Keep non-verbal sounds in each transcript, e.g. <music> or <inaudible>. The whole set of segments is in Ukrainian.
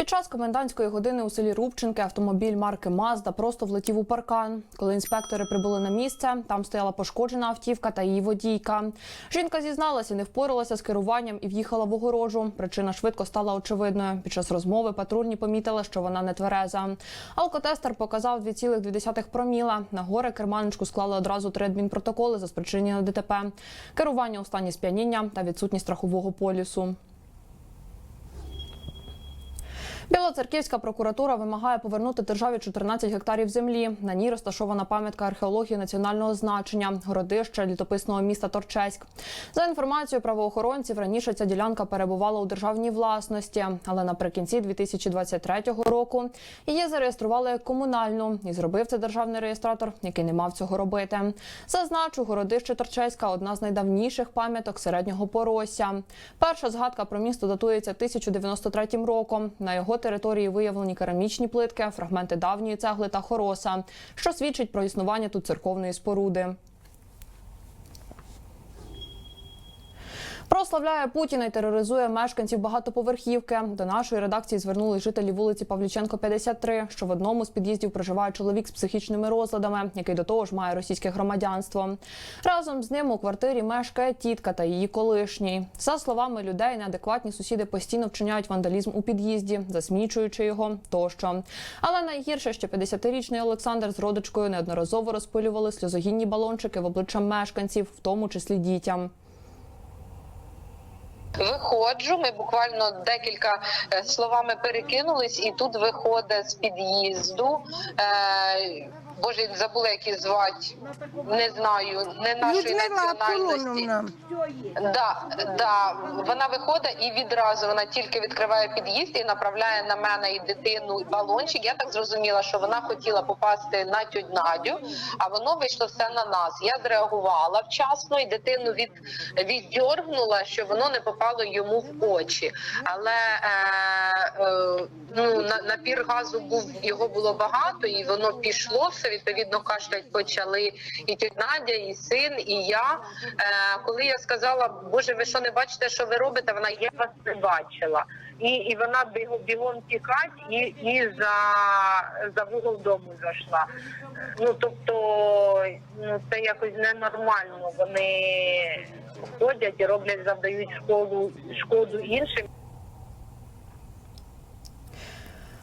Під час комендантської години у селі Рубчинки автомобіль марки Мазда просто влетів у паркан. Коли інспектори прибули на місце, там стояла пошкоджена автівка та її водійка. Жінка зізналася, не впоралася з керуванням і в'їхала в огорожу. Причина швидко стала очевидною. Під час розмови патрульні помітили, що вона не твереза. Алкотестер показав 2,2 проміла. На горе керманичку склали одразу три адмінпротоколи за спричинення ДТП, керування у стані сп'яніння та відсутність страхового полісу. Білоцерківська прокуратура вимагає повернути державі 14 гектарів землі. На ній розташована пам'ятка археології національного значення городище літописного міста Торчеськ. За інформацією правоохоронців, раніше ця ділянка перебувала у державній власності, але наприкінці 2023 року її зареєстрували як комунальну і зробив це державний реєстратор, який не мав цього робити. Зазначу, городище Торчеська одна з найдавніших пам'яток середнього поросся. Перша згадка про місто датується 1093 роком. На його території виявлені керамічні плитки, фрагменти давньої цегли та хороса, що свідчить про існування тут церковної споруди. Прославляє Путіна і тероризує мешканців багатоповерхівки. До нашої редакції звернулись жителі вулиці Павліченко, 53, що в одному з під'їздів проживає чоловік з психічними розладами, який до того ж має російське громадянство. Разом з ним у квартирі мешкає тітка та її колишній. За словами людей, неадекватні сусіди постійно вчиняють вандалізм у під'їзді, засмічуючи його тощо. Але найгірше, що 50-річний Олександр з родичкою неодноразово розпилювали сльозогінні балончики в обличчя мешканців, в тому числі дітям. Виходжу, ми буквально декілька е, словами перекинулись, і тут виходить з під'їзду. Е, Боже, забула, як її звати, не знаю, не нашої Людмила національності. Аполлоновна. Да, да, вона виходить і відразу вона тільки відкриває під'їзд і направляє на мене і дитину балончик. Я так зрозуміла, що вона хотіла попасти на тють Надю, а воно вийшло все на нас. Я зреагувала вчасно і дитину від віддьоргнула, що воно не попало йому в очі. Але е, е, ну на, напір газу був його було багато, і воно пішло все. Відповідно, кашлять почали і тіть Надя, і син, і я. Е, коли я сказала, Боже, ви що не бачите, що ви робите? Вона я вас не бачила. І, і вона бігом, тікать і, і за, за вугол дому зайшла. Ну тобто, ну це якось ненормально. Вони ходять і роблять, завдають шкоду шкоду іншим.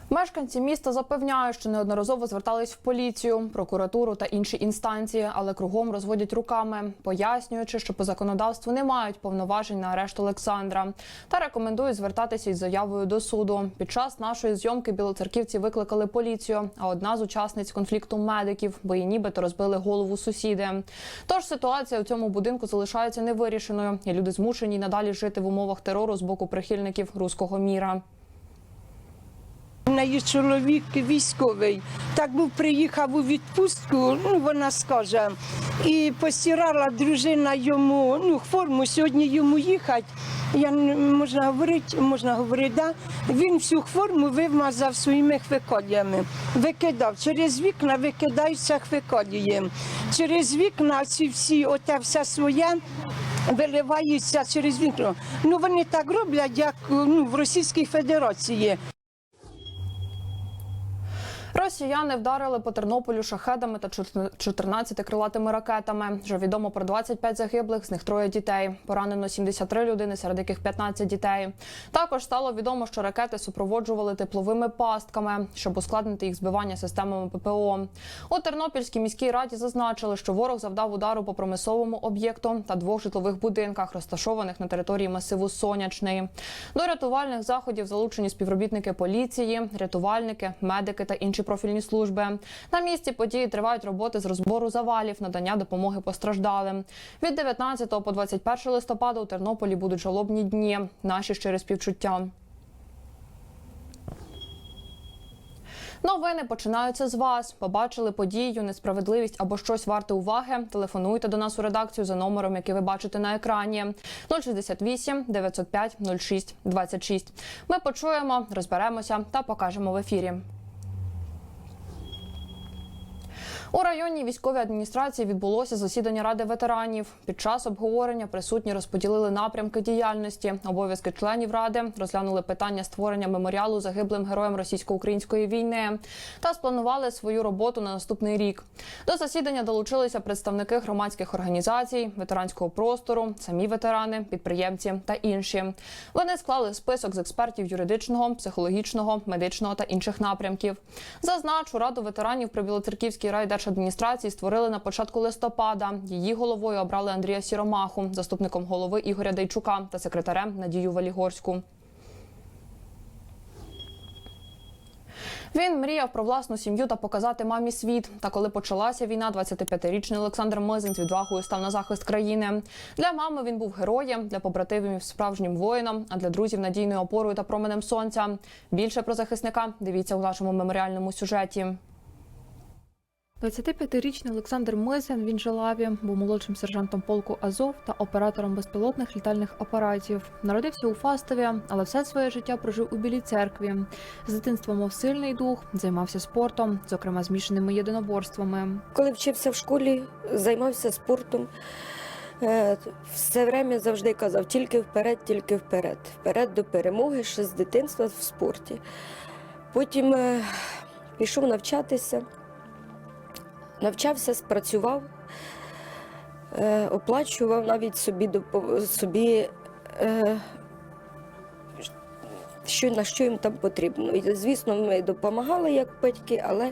Мешканці міста запевняють, що неодноразово звертались в поліцію, прокуратуру та інші інстанції, але кругом розводять руками, пояснюючи, що по законодавству не мають повноважень на арешт Олександра, та рекомендують звертатися із заявою до суду. Під час нашої зйомки білоцерківці викликали поліцію. А одна з учасниць конфлікту медиків, бо їй нібито розбили голову сусіди. Тож ситуація у цьому будинку залишається невирішеною, і люди змушені надалі жити в умовах терору з боку прихильників руського міра. Неї чоловік військовий. Так був приїхав у відпустку, ну вона скаже, і постирала дружина йому ну, форму, сьогодні йому їхати. Я можна говорити, можна говорити, да? Він всю форму вимазав своїми хвиколіями. Викидав. Через вікна викидаються хвиколії. Через вікна ці всі, оте все своє. Виливаються через вікно. Ну вони так роблять, як ну, в Російській Федерації. Росіяни вдарили по Тернополю шахедами та 14 крилатими ракетами. Вже відомо про 25 загиблих, з них троє дітей. Поранено 73 людини, серед яких 15 дітей. Також стало відомо, що ракети супроводжували тепловими пастками, щоб ускладнити їх збивання системами ППО. У Тернопільській міській раді зазначили, що ворог завдав удару по промисловому об'єкту та двох житлових будинках, розташованих на території масиву Сонячний. До рятувальних заходів залучені співробітники поліції, рятувальники, медики та інші профільні служби. На місці події тривають роботи з розбору завалів, надання допомоги постраждалим. Від 19 по 21 листопада у Тернополі будуть жалобні дні. Наші щирі співчуття. Новини починаються з вас. Побачили подію, несправедливість або щось варте уваги. Телефонуйте до нас у редакцію за номером, який ви бачите на екрані 068 905 06 26. Ми почуємо, розберемося та покажемо в ефірі. У районній військовій адміністрації відбулося засідання ради ветеранів. Під час обговорення присутні розподілили напрямки діяльності. Обов'язки членів ради розглянули питання створення меморіалу загиблим героям російсько-української війни та спланували свою роботу на наступний рік. До засідання долучилися представники громадських організацій, ветеранського простору, самі ветерани, підприємці та інші. Вони склали список з експертів юридичного, психологічного, медичного та інших напрямків. Зазначу, раду ветеранів при Білоцерківській райдержадміністрації створили на початку листопада. Її головою обрали Андрія Сіромаху, заступником голови Ігоря Дейчука та секретарем Надію Валігорську. Він мріяв про власну сім'ю та показати мамі світ. Та коли почалася війна, 25-річний Олександр Мизин з відвагою став на захист країни. Для мами він був героєм, для побратимів справжнім воїном, а для друзів надійною опорою та променем сонця. Більше про захисника дивіться у нашому меморіальному сюжеті. 25-річний Олександр Мизин, він же лаві, був молодшим сержантом полку Азов та оператором безпілотних літальних апаратів. Народився у Фастові, але все своє життя прожив у Білій церкві. З дитинства мав сильний дух, займався спортом, зокрема змішаними єдиноборствами. Коли вчився в школі, займався спортом. е, Все время завжди казав тільки вперед, тільки вперед. Вперед до перемоги ще з дитинства в спорті. Потім е, пішов навчатися, навчався, спрацював, е, оплачував навіть собі, собі е, що, на що їм там потрібно. І, звісно, ми допомагали як батьки, але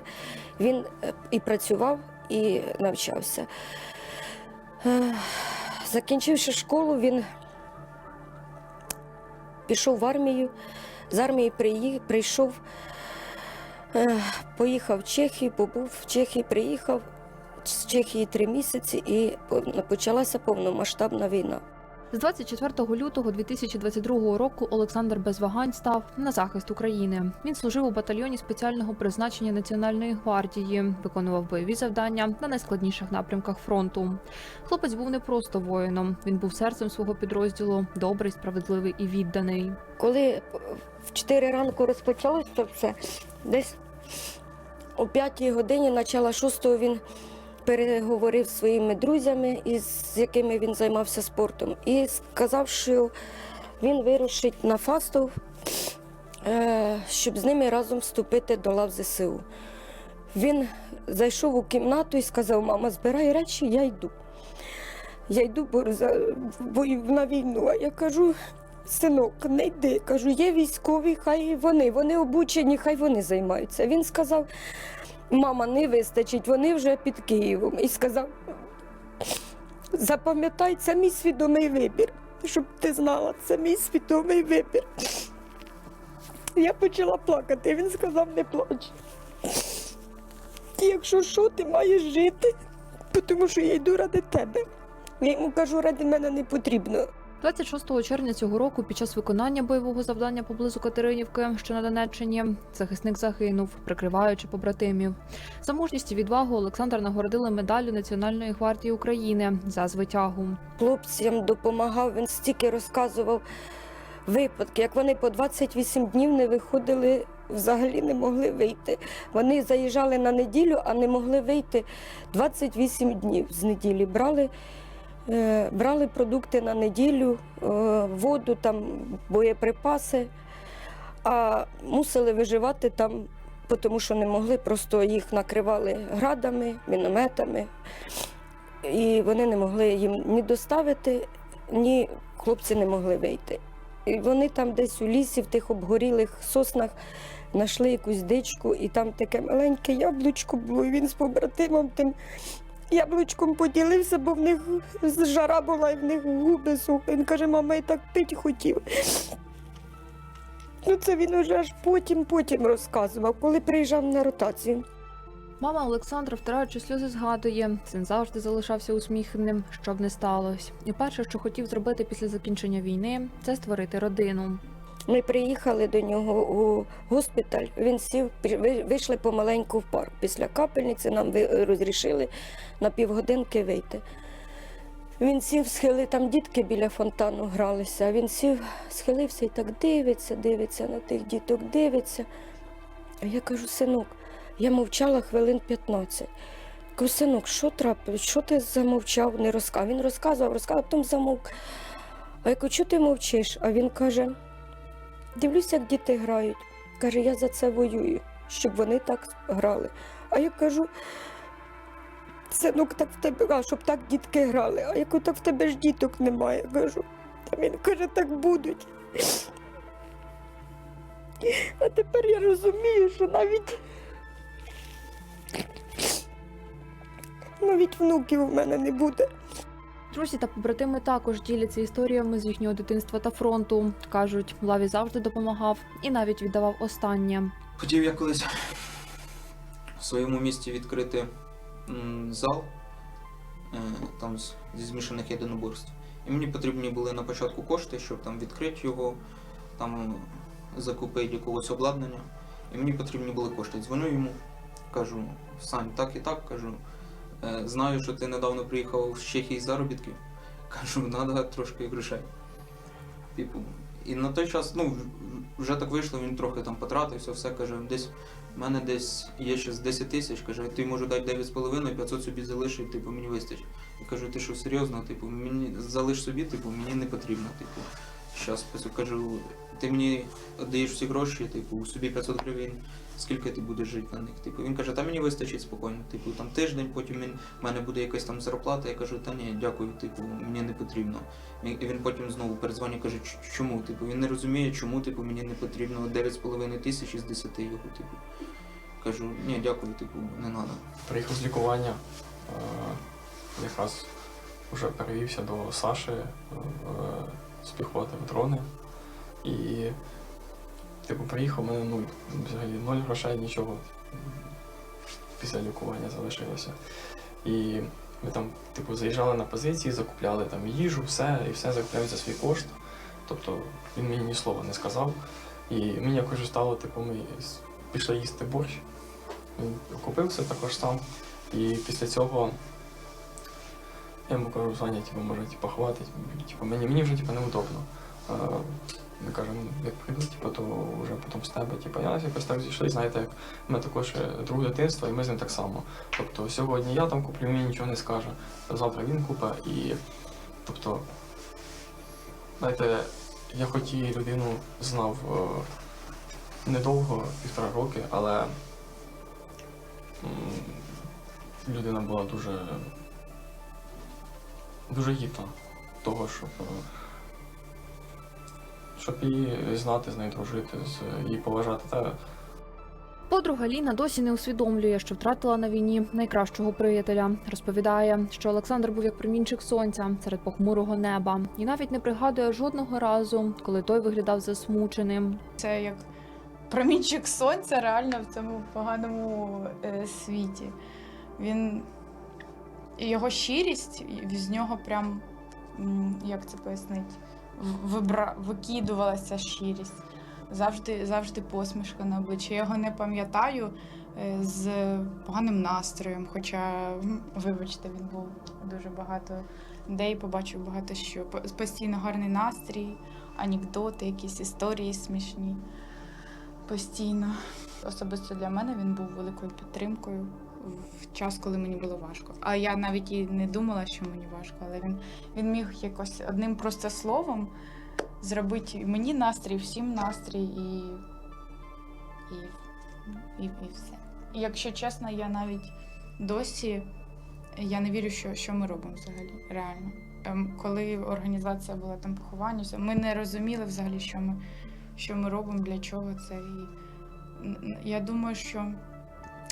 він е, і працював, і навчався. Закінчивши школу, він пішов в армію. З армії прийшов, поїхав в Чехію, побув в Чехії, приїхав з Чехії три місяці і почалася повномасштабна війна. З 24 лютого 2022 року Олександр без вагань став на захист України. Він служив у батальйоні спеціального призначення Національної гвардії, виконував бойові завдання на найскладніших напрямках фронту. Хлопець був не просто воїном, він був серцем свого підрозділу, добрий, справедливий і відданий. Коли в 4 ранку розпочалось це все, десь о 5 годині, начала 6 він переговорив зі своїми друзями, із якими він займався спортом, і сказав, що він вирушить на Фастов, е, щоб з ними разом вступити до лав ЗСУ. Він зайшов у кімнату і сказав: мама, збирай речі, я йду. Я йду бо на війну. А я кажу, Синок, не йди. Кажу, є військові, хай вони, вони обучені, хай вони займаються. Він сказав, мама, не вистачить, вони вже під Києвом. І сказав, запам'ятай, це мій свідомий вибір. Щоб ти знала, це мій свідомий вибір. Я почала плакати, він сказав, не плач. Якщо що, ти маєш жити, тому що я йду ради тебе. Я йому кажу, ради мене не потрібно. 26 червня цього року, під час виконання бойового завдання поблизу Катеринівки, що на Донеччині, захисник загинув, прикриваючи побратимів. За мужність і відвагу Олександра нагородили медаллю Національної гвардії України за звитягу. хлопцям допомагав. Він стільки розказував випадки, як вони по 28 днів не виходили, взагалі не могли вийти. Вони заїжджали на неділю, а не могли вийти 28 днів з неділі. Брали, брали продукти на неділю, е, воду, там, боєприпаси, а мусили виживати там. Тому що не могли, просто їх накривали градами, мінометами і вони не могли їм ні доставити, ні хлопці не могли вийти. І вони там десь у лісі, в тих обгорілих соснах, знайшли якусь дичку, і там таке маленьке яблучко було, і він з побратимом тим яблучком поділився, бо в них жара була і в них губи сухі. Він каже, мама, я так пить хотів. Ну, це він уже аж потім, потім розказував, коли приїжджав на ротацію. Мама Олександра, втираючи сльози, згадує, син завжди залишався усміхненим, що б не сталося. І перше, що хотів зробити після закінчення війни, це створити родину. Ми приїхали до нього у госпіталь. Він сів, вийшли помаленьку в парк. Після капельниці нам розрішили на півгодинки вийти. Він сів, схили, там дітки біля фонтану гралися. Він сів, схилився і так дивиться, дивиться на тих діток, дивиться. А я кажу, синок, я мовчала хвилин 15. Кажу, синок, що трапилось? Що ти замовчав? Не розказав. Він розказував, розказував, потім замовк. А я кажу, чого ти мовчиш? А він каже: дивлюся, як діти грають. Каже, я за це воюю, щоб вони так грали. А я кажу, синок, так в тебе, а щоб так дітки грали. А я кажу, так в тебе ж діток немає. Кажу. А він каже, так будуть. А тепер я розумію, що навіть навіть внуків у мене не буде. Друзі та побратими також діляться історіями з їхнього дитинства та фронту. кажуть, лаві завжди допомагав і навіть віддавав останнє. Хотів я колись в своєму місті відкрити зал е, там зі змішаних єдиноборств. І мені потрібні були на початку кошти, щоб там відкрити його, там закупити якогось обладнання. І мені потрібні були кошти. Дзвоню йому, кажу, Сань, так і так, кажу. «Е, Знаю, що ти недавно приїхав з Чехії з заробітків. <laughs> Кажу, треба трошки грошей. Типу, і на той час, ну, вже так вийшло, він трохи там потратився, все каже, десь в мене десь є ще з 10 тисяч, каже, ти можу дати 9,5, 500 собі залишить, типу, мені вистачить. Я кажу, ти що серйозно, типу, мені залиш собі, типу, мені не потрібно, типу. Щас кажу, ти мені даєш всі гроші, типу, собі 500 гривень, скільки ти будеш жити на них? Типу, він каже, та мені вистачить спокійно, типу, там тиждень, потім він, в мене буде якась там зарплата, я кажу, та ні, дякую, типу, мені не потрібно. І він потім знову передзвонює, каже, чому? Типу, він не розуміє, чому типу, мені не потрібно 9,5 тисяч із 10 його, типу. Кажу, ні, дякую, типу, не треба. Приїхав з лікування, е, якраз вже перевівся до Саші е, з піхоти в дрони. І, типу, приїхав, у мене нуль, взагалі ноль грошей, нічого після лікування залишилося. І ми там, типу, заїжджали на позиції, закупляли там їжу, все, і все закупляють за свій кошт. Тобто він мені ні слова не сказав. І мені якось стало, типу, ми пішли їсти борщ. Він купив все також сам. І після цього я йому кажу, Саня, типу, може, типу, хватить. Типу, мені, мені вже типу, неудобно. Він каже, ну, як прийду, типу, то вже потім з тебе. Типу, я якось так зійшли, знаєте, як у мене також друге дитинство, і ми з ним так само. Тобто сьогодні я там куплю, мені нічого не скаже. Завтра він купить і. Тобто, знаєте, я хоч і людину знав е, недовго, півтора роки, але м, людина була дуже, дуже гідна того, щоб, е, щоб її знати, з нею дружити, з- її поважати. Та Подруга Ліна досі не усвідомлює, що втратила на війні найкращого приятеля. Розповідає, що Олександр був як промінчик сонця серед похмурого неба, і навіть не пригадує жодного разу, коли той виглядав засмученим. Це як промінчик сонця реально в цьому поганому е, світі. Він його щирість, з нього прям, як це пояснити, вибра... викидувалася щирість. Завжди, завжди посмішка на обличчі. Я його не пам'ятаю е, з поганим настроєм. Хоча, вибачте, він був дуже багато людей, побачив багато що. Постійно гарний настрій, анекдоти, якісь історії смішні. Постійно. Особисто для мене він був великою підтримкою в час, коли мені було важко. А я навіть і не думала, що мені важко, але він, він міг якось одним просто словом зробити мені настрій, всім настрій і, і, і, і все. І якщо чесно, я навіть досі я не вірю, що, що ми робимо взагалі, реально. Ем, Коли організація була там поховання, ми не розуміли взагалі, що ми, що ми робимо, для чого це. І я думаю, що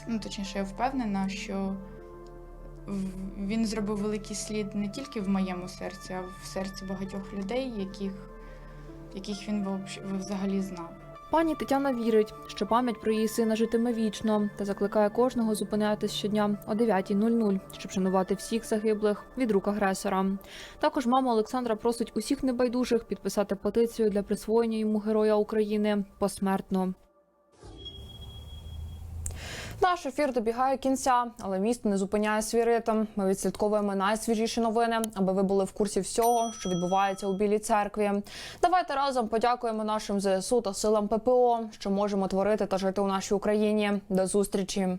ну точніше, я впевнена, що він зробив великий слід не тільки в моєму серці, а в серці багатьох людей, яких, яких він взагалі знав. Пані Тетяна вірить, що пам'ять про її сина житиме вічно та закликає кожного зупинятись щодня о 9.00, щоб шанувати всіх загиблих від рук агресора. Також мама Олександра просить усіх небайдужих підписати петицію для присвоєння йому Героя України посмертно. Наш ефір добігає кінця, але місто не зупиняє свій ритм. Ми відслідковуємо найсвіжіші новини, аби ви були в курсі всього, що відбувається у Білій церкві. Давайте разом подякуємо нашим ЗСУ та силам ППО, що можемо творити та жити у нашій Україні. До зустрічі.